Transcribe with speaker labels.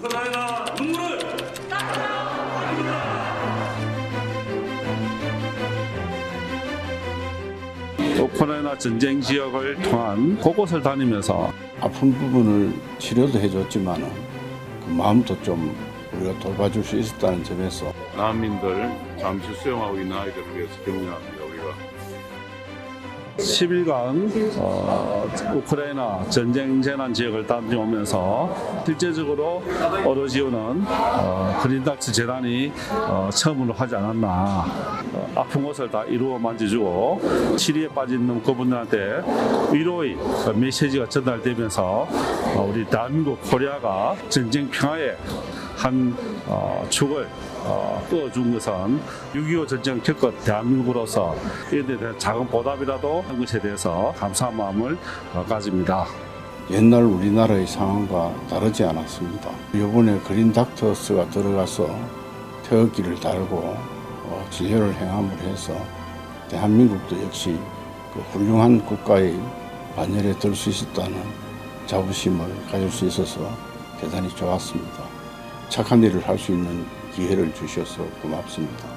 Speaker 1: 우크라이나 눈물을
Speaker 2: 우크라이나 전쟁 지역을 통한 곳곳을 다니면서
Speaker 3: 아픈 부분을 치료도 해줬지만 그 마음도 좀 우리가 돌봐줄 수 있었다는 점에서
Speaker 4: 난민들 잠시 수용하고 있는 아이들을 위해서 격려합니다. 우리가
Speaker 2: 10일간 어, 우크라이나 전쟁 재난 지역을 다녀오면서 실제적으로 어르지오는 어, 그린닥스 재단이 어, 처음으로 하지 않았나. 어, 아픈 곳을 다 이루어 만져주고 치료에 빠진 놈 그분들한테 위로의 메시지가 전달되면서 어, 우리 대한민국 코리아가 전쟁 평화에 한 어, 축을 어, 끄어준 것은 6.25 전쟁 겪은 대한민국으로서 이에 대한 작은 보답이라도 한 것에 대해서 감사한 마음을 어, 가집니다.
Speaker 3: 옛날 우리나라의 상황과 다르지 않았습니다. 이번에 그린 닥터스가 들어가서 태극기를 달고 어, 진료를 행함으로 해서 대한민국도 역시 그 훌륭한 국가의 반열에 들 수 있었다는 자부심을 가질 수 있어서 대단히 좋았습니다. 착한 일을 할 수 있는 기회를 주셔서 고맙습니다.